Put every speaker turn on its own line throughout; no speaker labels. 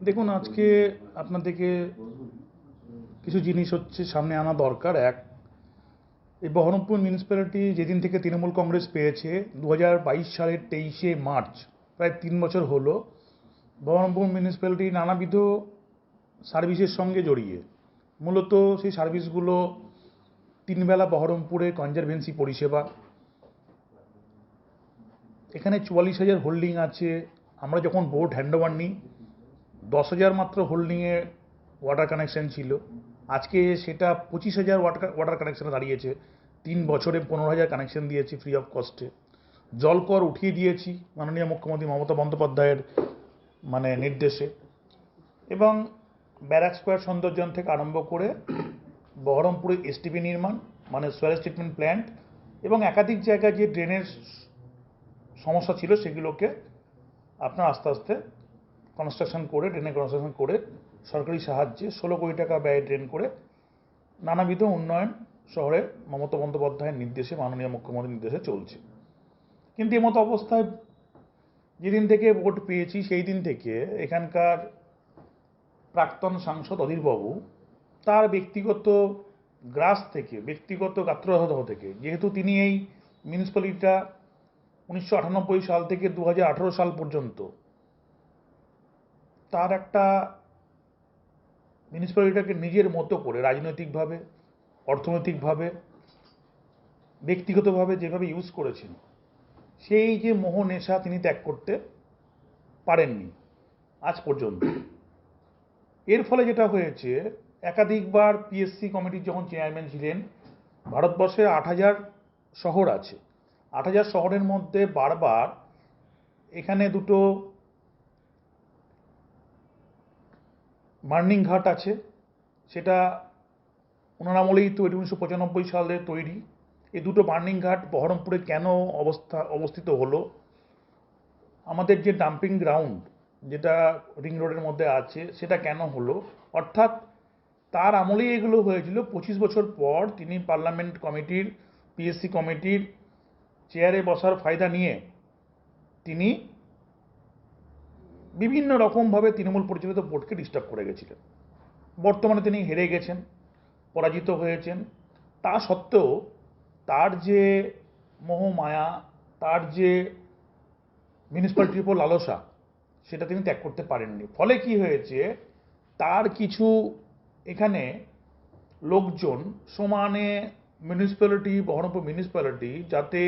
দেখুন, আজকে আপনাদেরকে কিছু জিনিস হচ্ছে সামনে আনা দরকার। এক, এই বহরমপুর মিউনিসিপ্যালিটি যেদিন থেকে তৃণমূল কংগ্রেস পেয়েছে দু হাজার বাইশ সালের তেইশে মার্চ, প্রায় তিন বছর হলো, বহরমপুর মিউনিসিপ্যালিটি নানাবিধ সার্ভিসের সঙ্গে জড়িয়ে। মূলত সেই সার্ভিসগুলো তিনবেলা বহরমপুরে কনজারভেন্সি পরিষেবা। এখানে চুয়াল্লিশ হাজার হোল্ডিং আছে। আমরা যখন বোর্ড হ্যান্ডওভার নিই দশ হাজার মাত্র হোল্ডিংয়ে ওয়াটার কানেকশন ছিল। আজকে সেটা পঁচিশ হাজার ওয়াটার ওয়াটার কানেকশানে দাঁড়িয়েছে। তিন বছরে পনেরো হাজার কানেকশন দিয়েছি ফ্রি অফ কস্টে জল কর উঠিয়ে দিয়েছি মাননীয় মুখ্যমন্ত্রী মমতা বন্দ্যোপাধ্যায়ের মানে নির্দেশে। এবং ব্যারাক স্কোয়ার সৌন্দর্যন থেকে আরম্ভ করে বহরমপুরে এসটিপি নির্মাণ মানে সোয়ারেজ ট্রিটমেন্ট প্ল্যান্ট এবং একাধিক জায়গায় যে ড্রেনের সমস্যা ছিল সেগুলোকে আপনার আস্তে আস্তে কনস্ট্রাকশন করে ড্রেনের কনস্ট্রাকশন করে, সরকারি সাহায্যে ষোলো কোটি টাকা ব্যয়ে ড্রেন করে নানাবিধ উন্নয়ন শহরে মমতা বন্দ্যোপাধ্যায়ের নির্দেশে, মাননীয় মুখ্যমন্ত্রীর নির্দেশে চলছে। কিন্তু এমতো অবস্থায় যেদিন থেকে ভোট পেয়েছি, সেই দিন থেকে এখানকার প্রাক্তন সাংসদ অধীরবাবু তার ব্যক্তিগত গ্রাস থেকে, ব্যক্তিগত গাত্রদাহ থেকে, যেহেতু তিনি এই মিউনিসিপ্যালিটিটা উনিশশো আটানব্বই সাল থেকে দু হাজার আঠেরো সাল পর্যন্ত তার একটা মিউনিসিপ্যালিটিটাকে নিজের মতো করে রাজনৈতিকভাবে, অর্থনৈতিকভাবে, ব্যক্তিগতভাবে যেভাবে ইউজ করেছেন, সেই যে মোহ নেশা তিনি ত্যাগ করতে পারেননি আজ পর্যন্ত। এর ফলে যেটা হয়েছে, একাধিকবার পিএসসি কমিটির যখন চেয়ারম্যান ছিলেন, ভারতবর্ষে আট হাজার শহর আছে। আট হাজার শহরের মধ্যে বারবার এখানে দুটো মার্নিং ঘাট আছে। সেটা ওনার আমলেই তৈরি উনিশশো পঁচানব্বই সালে তৈরি। এই দুটো বার্নিং ঘাট বহরমপুরে কেন অবস্থা, অবস্থিত হলো? আমাদের যে ডাম্পিং গ্রাউন্ড, যেটা রিং রোডের মধ্যে আছে, সেটা কেন হলো? অর্থাৎ তার আমলেই এগুলো হয়েছিল। পঁচিশ বছর পর তিনি পার্লামেন্ট কমিটির, পিএসসি কমিটির চেয়ারে বসার ফায়দা নিয়ে তিনি বিভিন্ন রকমভাবে তৃণমূল পরিচালিত বোর্ডকে ডিস্টার্ব করে গেছিলেন। বর্তমানে তিনি হেরে গেছেন, পরাজিত হয়েছেন। তা সত্ত্বেও তার যে মোহমায়া তার যে মিউনিসিপ্যালিটির উপর লালসা, সেটা তিনি ত্যাগ করতে পারেননি। ফলে কি হয়েছে, তার কিছু এখানে লোকজন সমানে মিউনিসিপ্যালিটি বহরমপুর মিউনিসিপ্যালিটি যাতে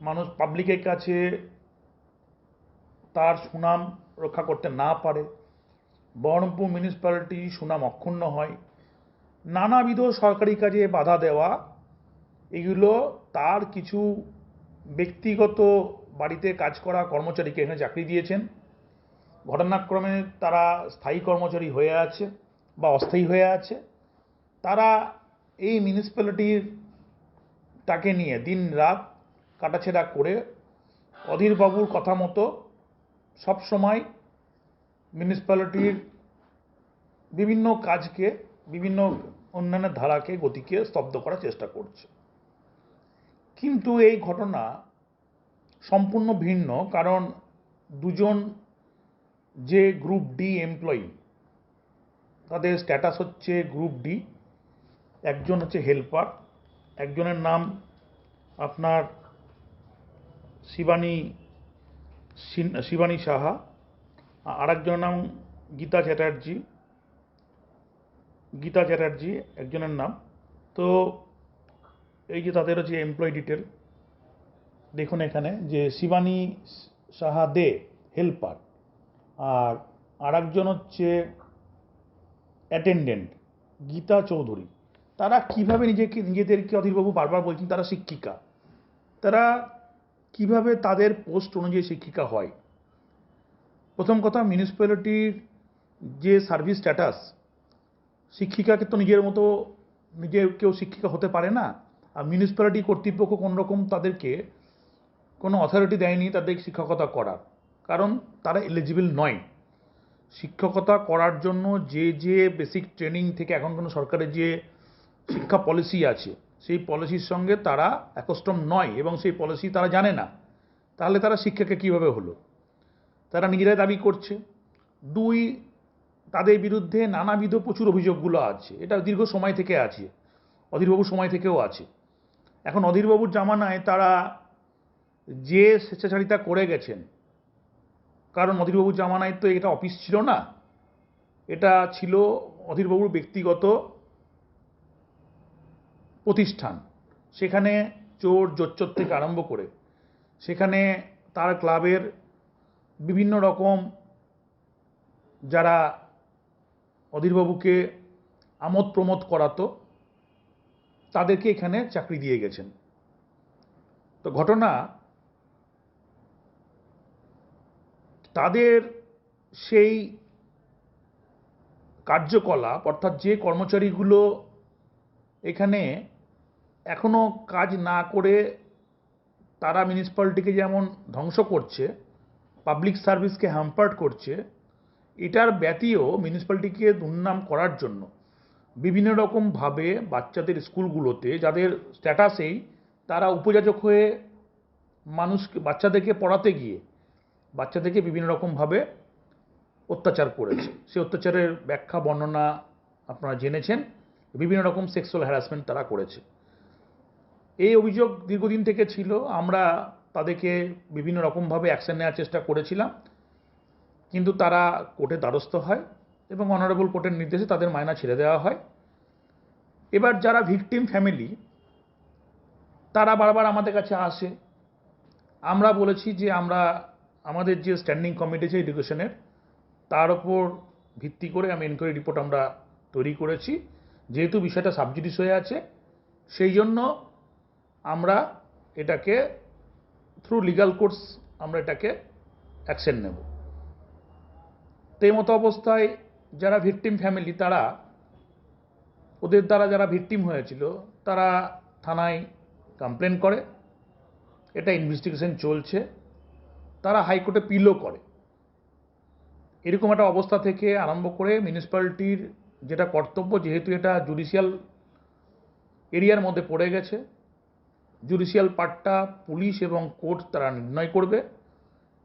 মানুষ পাবলিকের কাছে তার সুনাম রক্ষা করতে না পারে। বহরমপুর মিউনিসিপ্যালিটি সুনাম অক্ষুণ্ণ হয়। নানাবিধ সরকারি কাজে বাধা দেওয়া, এগুলো তার কিছু ব্যক্তিগত বাড়িতে কাজ করা কর্মচারীকে এখানে চাকরি দিয়েছেন। ঘটনাক্রমে তারা স্থায়ী কর্মচারী হয়ে আছে বা অস্থায়ী হয়ে আছে। তারা এই মিউনিসিপ্যালিটির তাকে নিয়ে দিন রাত কাটাছেড়া করে অধীরবাবুর কথা মতো সবসময় মিউনিসিপ্যালিটির বিভিন্ন কাজকে, বিভিন্ন উন্নয়নের ধারাকে, গতিকে স্তব্ধ করার চেষ্টা করছে। কিন্তু এই ঘটনা সম্পূর্ণ ভিন্ন, কারণ দুজন যে গ্রুপ ডি এমপ্লয়ি তাদের স্ট্যাটাস হচ্ছে গ্রুপ ডি একজন হচ্ছে হেল্পার একজনের নাম আপনার শিবানী শিবানী সাহা আর একজনের নাম গীতা চ্যাটার্জি। গীতা চ্যাটার্জি একজনের নাম। তো এই যে তাদের হচ্ছে এমপ্লয় ডিটেল দেখুন এখানে যে শিবানী সাহা দে হেল্পার আর আরেকজন হচ্ছে অ্যাটেন্ডেন্ট গীতা চৌধুরী। তারা কীভাবে নিজেকে, নিজেদেরকে অধীরবাবু বারবার বলছেন, তারা শিক্ষিকা। তারা কীভাবে তাদের পোস্ট অনুযায়ী শিক্ষিকা হয়? প্রথম কথা মিউনিসিপ্যালিটির যে সার্ভিস স্ট্যাটাস শিক্ষিকাকে তো নিজের মতো, নিজে কেউ শিক্ষিকা হতে পারে না। আর মিউনিসিপ্যালিটি কর্তৃপক্ষ কোনো রকম তাদেরকে কোনো অথরিটি দেয়নি তাদের শিক্ষকতা করার। কারণ তারা এলিজিবল নয়। শিক্ষকতা করার জন্য যে যে বেসিক ট্রেনিং থেকে এখন কোনো সরকারের যে শিক্ষা পলিসি আছে সেই পলিসির সঙ্গে তারা একস্টম নয় এবং সেই পলিসি তারা জানে না। তাহলে তারা শিক্ষাকে কীভাবে হলো? তারা নিজেরাই দাবি করছে। দুই, তাদের বিরুদ্ধে নানাবিধ প্রচুর অভিযোগগুলো আছে। এটা দীর্ঘ সময় থেকে আছে। অধীরবাবুর সময় থেকেও আছে। এখন অধীরবাবুর জামানায় তারা যে স্বেচ্ছাচারিতা করে গেছেন, কারণ অধীরবাবুর জামানায় তো এটা অফিস ছিল না। এটা ছিল অধীরবাবুর ব্যক্তিগত প্রতিষ্ঠান। সেখানে চোর জোচ্চর থেকে আরম্ভ করে সেখানে তার ক্লাবের বিভিন্ন রকম যারা অধীরবাবুকে আমোদ প্রমোদ করাতো, তাদেরকে এখানে চাকরি দিয়ে গেছেন। তো ঘটনা তাদের সেই কার্যকলাপ অর্থাৎ যে কর্মচারীগুলো এখানে এখনও কাজ না করে তারা মিউনিসিপ্যালিটিকে যেমন ধ্বংস করছে পাবলিক সার্ভিসকে হ্যাম্পার্ড করছে, এটার ব্যতীয় মিউনিসিপ্যালিটিকে দুর্নাম করার জন্য। বিভিন্ন রকমভাবে বাচ্চাদের স্কুলগুলোতে যাদের স্ট্যাটাসেই তারা উপযাচক হয়ে মানুষকে, বাচ্চাদেরকে পড়াতে গিয়ে বাচ্চাদেরকে বিভিন্ন রকমভাবে অত্যাচার করেছে। সেই অত্যাচারের ব্যাখ্যা, বর্ণনা আপনারা জেনেছেন। বিভিন্ন রকম সেক্সুয়াল হ্যারাসমেন্ট তারা করেছে। এই অভিযোগ দীর্ঘদিন থেকে ছিল। আমরা তাদেরকে বিভিন্ন রকমভাবে অ্যাকশন নেওয়ার চেষ্টা করেছিলাম। কিন্তু তারা কোর্টে দ্বারস্থ হয় এবং অনারেবল কোর্টের নির্দেশে তাদের মায়না ছেড়ে দেওয়া হয়। এবার যারা ভিকটিম ফ্যামিলি তারা বারবার আমাদের কাছে আসে। আমরা বলেছি যে আমরা, আমাদের যে স্ট্যান্ডিং কমিটি আছে এডুকেশনের তার ওপর ভিত্তি করে আমি এনকোয়ারি রিপোর্ট আমরা তৈরি করেছি। যেহেতু বিষয়টা সাবজুডিস হয়ে আছে, সেই জন্য আমরা এটাকে থ্রু লিগাল কোর্স আমরা এটাকে অ্যাকশন নেব। তো এই মতো অবস্থায় যারা ভিকটিম ফ্যামিলি তারা ওদের দ্বারা যারা ভিকটিম হয়েছিল, তারা থানায় কমপ্লেন করে। এটা ইনভেস্টিগেশন চলছে। তারা হাইকোর্টে পিলও করে। এরকম একটা অবস্থা থেকে আরম্ভ করে মিউনিসিপ্যালিটির যেটা কর্তব্য, যেহেতু এটা জুডিশিয়াল এরিয়ার মধ্যে পড়ে গেছে জুডিশিয়াল পার্টটা পুলিশ এবং কোর্ট তারা নির্ণয় করবে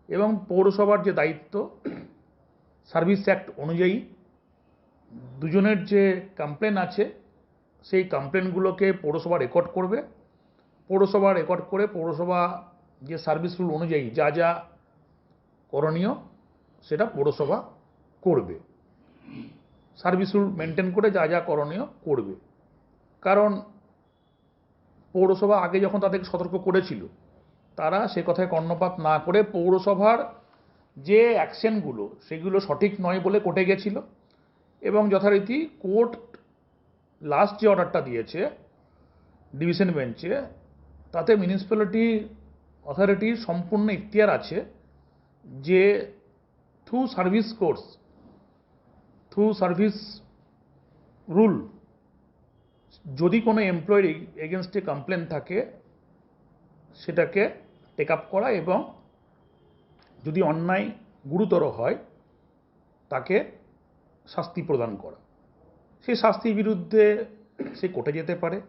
এবং পৌরসভার যে দায়িত্ব, সার্ভিস অ্যাক্ট অনুযায়ী দুজনের যে কমপ্লেন আছে, সেই কমপ্লেনগুলোকে পৌরসভা রেকর্ড করবে। পৌরসভা রেকর্ড করে পৌরসভা যে সার্ভিস রুল অনুযায়ী যা যা করণীয়, সেটা পৌরসভা করবে। সার্ভিস রুল মেনটেন করে যা যা করণীয় করবে। কারণ পৌরসভা আগে যখন তাদেরকে সতর্ক করেছিল, তারা সে কথায় কর্ণপাত না করে পৌরসভার যে অ্যাকশনগুলো, সেগুলো সঠিক নয় বলে কোর্টে গেছিল এবং যথারীতি কোর্ট লাস্ট যে অর্ডারটা দিয়েছে, ডিভিশন বেঞ্চে, তাতে মিউনিসিপ্যালিটি অথরিটির সম্পূর্ণ ইখতিয়ার আছে যে through service course through service rule যদি কোনো এমপ্লয়ির এগেনস্টে কমপ্লেন থাকে, সেটাকে টেক আপ করা এবং যদি অন্যায় গুরুতর হয়, তাকে শাস্তি প্রদান করা। সেই শাস্তির বিরুদ্ধে সে কোর্টে যেতে পারে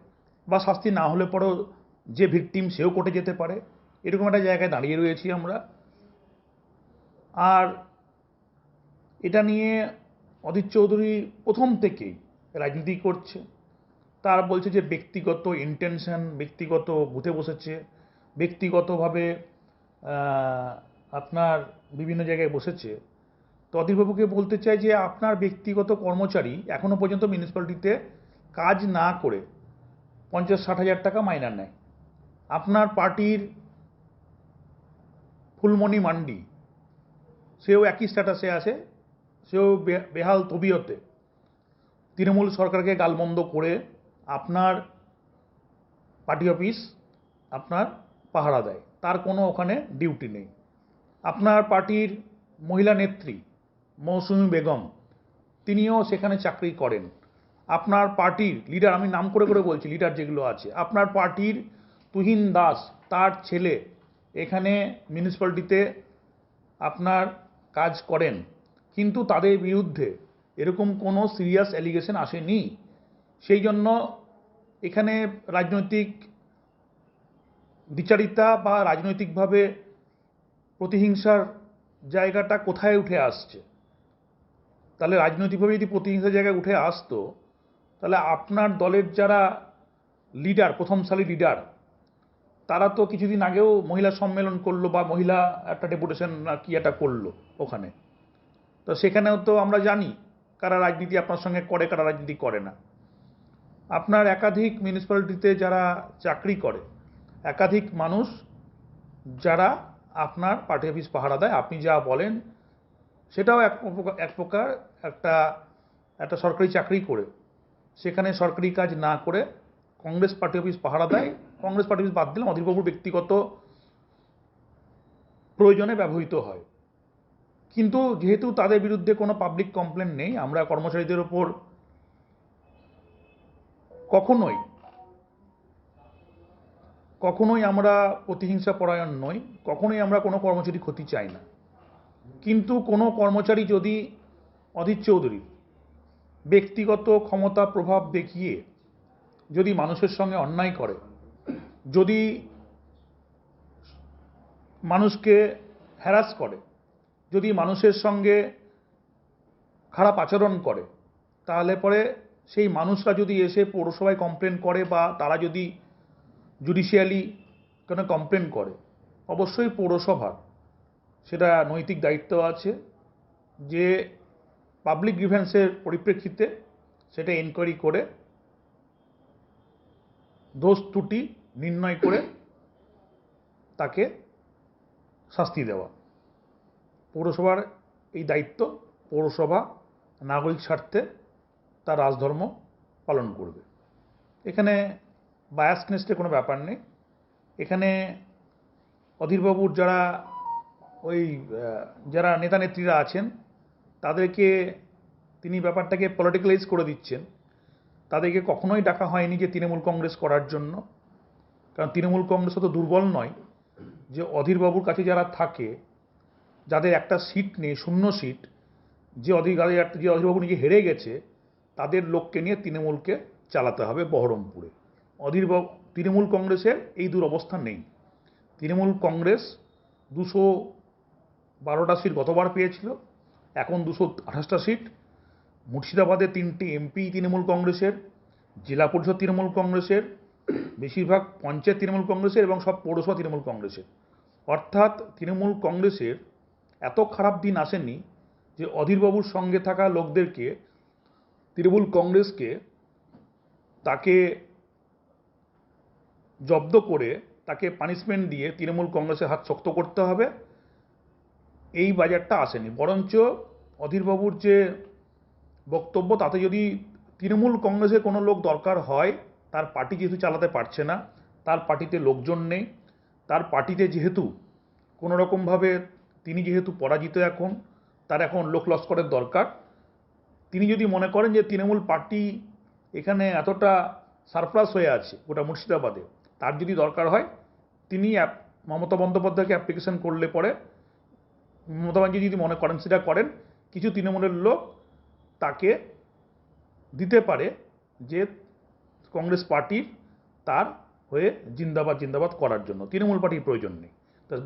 বা শাস্তি না হলে পরেও যে ভিকটিম সেও কোর্টে যেতে পারে। এরকম একটা জায়গায় দাঁড়িয়ে রয়েছি আমরা। আর এটা নিয়ে অধীর চৌধুরী প্রথম থেকেই রাজনীতি করছে। তার বলছে যে ব্যক্তিগত ইন্টেনশন ব্যক্তিগত বুথে বসেছে, ব্যক্তিগতভাবে আপনার বিভিন্ন জায়গায় বসেছে। তো অধীরবাবুকে বলতে চাই যে আপনার ব্যক্তিগত কর্মচারী এখনও পর্যন্ত মিউনিসিপ্যালিটিতে কাজ না করে পঞ্চাশ ষাট হাজার টাকা মাইনার নেয়। আপনার পার্টির ফুলমণি মান্ডি, সেও একই স্ট্যাটাসে আছে, সেও বেহাল তবিয়তে। তৃণমূল সরকারকে গালমন্দ করে আপনার পার্টি অফিস, আপনার পাহারা দেয়। তার কোনো ওখানে ডিউটি নেই। আপনার পার্টির মহিলা নেত্রী, মৌসুমি বেগম, তিনিও সেখানে চাকরি করেন। আপনার পার্টির লিডার আমি নাম করে করে বলছি লিডার যেগুলো আছে, আপনার পার্টির তুহিন দাস, তার ছেলে এখানে মিউনিসিপ্যালিটিতে আপনার কাজ করেন। কিন্তু তাদের বিরুদ্ধে এরকম কোনো সিরিয়াস অ্যালিগেশন আসেনি। সেই জন্য এখানে রাজনৈতিক বিচারিতা বা রাজনৈতিকভাবে প্রতিহিংসার জায়গাটা কোথায় উঠে আসছে? তাহলে রাজনৈতিকভাবে যদি প্রতিহিংসার জায়গায় উঠে আসতো, তাহলে আপনার দলের যারা লিডার প্রথম সারি লিডার তারা তো কিছুদিন আগেও মহিলা সম্মেলন করল বা মহিলা একটা ডেপুটেশন না কি একটা করল ওখানে। তো সেখানেও তো আমরা জানি কারা রাজনীতি আপনার সঙ্গে করে, কারা রাজনীতি করে না। আপনার একাধিক মিউনিসিপ্যালিটিতে যারা চাকরি করে, একাধিক মানুষ যারা আপনার পার্টি অফিস পাহারা দেয়, আপনি যা বলেন, সেটাও এক এক প্রকার একটা একটা সরকারি চাকরি করে। সেখানে সরকারি কাজ না করে কংগ্রেস পার্টি অফিস পাহারা দেয়। কংগ্রেস পার্টি অফিস বাদ দিলাম অধীরবাবুর ব্যক্তিগত প্রয়োজনে ব্যবহৃত হয়। কিন্তু যেহেতু তাদের বিরুদ্ধে কোনো পাবলিক কমপ্লেন নেই, আমরা কর্মচারীদের ওপর কখনোই কখনোই আমরা প্রতিহিংসা পরায়ণ নই, কখনোই আমরা কোনো কর্মচারী ক্ষতি চাই না। কিন্তু কোনো কর্মচারী যদি অধীর চৌধুরী, ব্যক্তিগত ক্ষমতা প্রভাব দেখিয়ে যদি মানুষের সঙ্গে অন্যায় করে, যদি মানুষকে হ্যারাস করে, যদি মানুষের সঙ্গে খারাপ আচরণ করে, তাহলে পরে সেই মানুষরা যদি এসে পৌরসভায় কমপ্লেন করে বা তারা যদি জুডিশিয়ালি কোনো কমপ্লেন করে, অবশ্যই পৌরসভার সেটা নৈতিক দায়িত্ব আছে যে পাবলিক গ্রিভেন্সের পরিপ্রেক্ষিতে সেটা এনকোয়ারি করে, দোষ ত্রুটি নির্ণয় করে তাকে শাস্তি দেওয়া। পৌরসভার এই দায়িত্ব পৌরসভা নাগরিক স্বার্থে তার রাজধর্ম পালন করবে। এখানে বায়াসনেসের কোনো ব্যাপার নেই। এখানে অধীরবাবুর যারা ওই যারা নেতা নেত্রীরা আছেন, তাদেরকে তিনি ব্যাপারটাকে পলিটিক্যালাইজ করে দিচ্ছেন। তাদেরকে কখনোই ডাকা হয়নি যে তৃণমূল কংগ্রেস করার জন্য। কারণ তৃণমূল কংগ্রেস অত দুর্বল নয় যে অধীরবাবুর কাছে যারা থাকে, যাদের একটা সিট নেই, শূন্য সিট যে অধীর, যে অধীরবাবু নিজে হেরে গেছে তাদের লোককে নিয়ে তৃণমূলকে চালাতে হবে বহরমপুরে। অধীর তৃণমূল কংগ্রেসের এই দুরবস্থা নেই। তৃণমূল কংগ্রেস দুশো বারোটা সিট গতবার পেয়েছিল, এখন দুশো আঠাশটা সিট। মুর্শিদাবাদে তিনটি এমপি তৃণমূল কংগ্রেসের, জেলা পরিষদ তৃণমূল কংগ্রেসের, বেশিরভাগ পঞ্চায়েত তৃণমূল কংগ্রেসের এবং সব পৌরসভা তৃণমূল কংগ্রেসের। অর্থাৎ তৃণমূল কংগ্রেসের এত খারাপ দিন আসেনি যে অধীরবাবুর সঙ্গে থাকা লোকদেরকে তৃণমূল কংগ্রেসকে তাকে জব্দ করে তাকে পানিশমেন্ট দিয়ে তৃণমূল কংগ্রেসের হাত শক্ত করতে হবে। এই বাজারটা আসেনি। বরঞ্চ অধীরবাবুর যে বক্তব্য, তাতে যদি তৃণমূল কংগ্রেসের কোনো লোক দরকার হয়, তার পার্টি যেহেতু চালাতে পারছে না, তার পার্টিতে লোকজন নেই, তার পার্টিতে যেহেতু কোনো রকমভাবে তিনি যেহেতু পরাজিত এখন, তার এখন লোক লস্করের দরকার। তিনি যদি মনে করেন যে তৃণমূল পার্টি এখানে এতটা সারপ্লাস হয়ে আছে গোটা মুর্শিদাবাদে, তার যদি দরকার হয়, তিনি মমতা বন্দ্যোপাধ্যায়কে অ্যাপ্লিকেশন করলে পরে মমতা ব্যানার্জি যদি মনে করেন সেটা করেন, কিছু তৃণমূলের লোক তাকে দিতে পারে যে কংগ্রেস পার্টির তার হয়ে জিন্দাবাদ জিন্দাবাদ করার জন্য। তৃণমূল পার্টির প্রয়োজন নেই।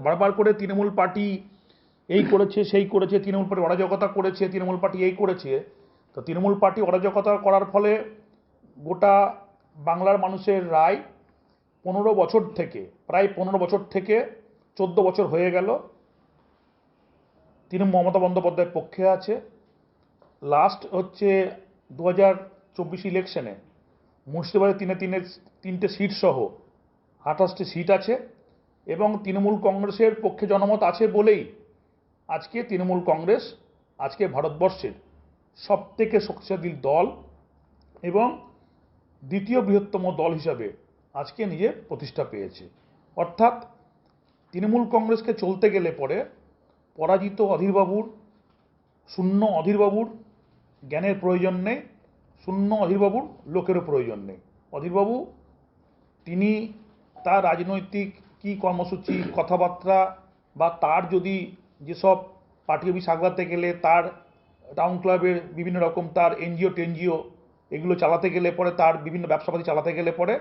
বারবার করে তৃণমূল পার্টি এই করেছে, সেই করেছে, তৃণমূল পার্টি অরাজকতা করেছে, তৃণমূল পার্টি এই করেছে তো তৃণমূল পার্টি অরাজকতা করার ফলে গোটা বাংলার মানুষের রায় পনেরো বছর থেকে, প্রায় পনেরো বছর থেকে চোদ্দ বছর হয়ে গেল। তিনি মমতা বন্দ্যোপাধ্যায়ের পক্ষে আছে। লাস্ট হচ্ছে দু হাজার চব্বিশ ইলেকশনে মুর্শিদাবাদে তিনে তিনে, তিনটে সিট সহ আঠাশটি সিট আছে এবং তৃণমূল কংগ্রেসের পক্ষে জনমত আছে বলেই আজকে তৃণমূল কংগ্রেস, আজকে ভারতবর্ষের সব থেকে শক্তিশালী দল এবং দ্বিতীয় বৃহত্তম দল হিসাবে আজকে নিজে প্রতিষ্ঠা পেয়েছে। অর্থাৎ তৃণমূল কংগ্রেসকে চলতে গেলে পরে পরাজিত অধীরবাবুর, শূন্য অধীরবাবুর জ্ঞানের প্রয়োজন নেই, শূন্য অধীরবাবুর লোকেরও প্রয়োজন নেই। অধীরবাবু, তিনি তার রাজনৈতিক কী কর্মসূচি, কথাবার্তা বা তার যদি যেসব পার্টি অফিস সাগলাতে গেলে তার টাউন ক্লাবের বিভিন্ন রকম তার এনজিও, টেনজিও এগুলো চালাতে গেলে পরে তার বিভিন্ন ব্যবসাপাতি চালাতে গেলে পরে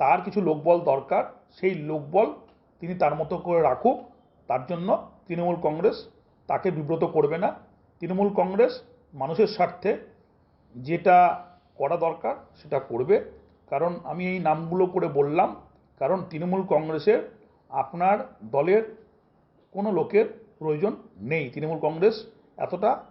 তার কিছু লোকবল দরকার। সেই লোকবল তিনি তার মতো করে রাখুক, তার জন্য তৃণমূল কংগ্রেস তাকে বিব্রত করবে না। তৃণমূল কংগ্রেস মানুষের স্বার্থে যেটা করা দরকার সেটা করবে। কারণ আমি এই নামগুলো করে বললাম, কারণ তৃণমূল কংগ্রেসের আপনার দলের কোনো লোকের প্রয়োজন নেই। তৃণমূল কংগ্রেস এতটা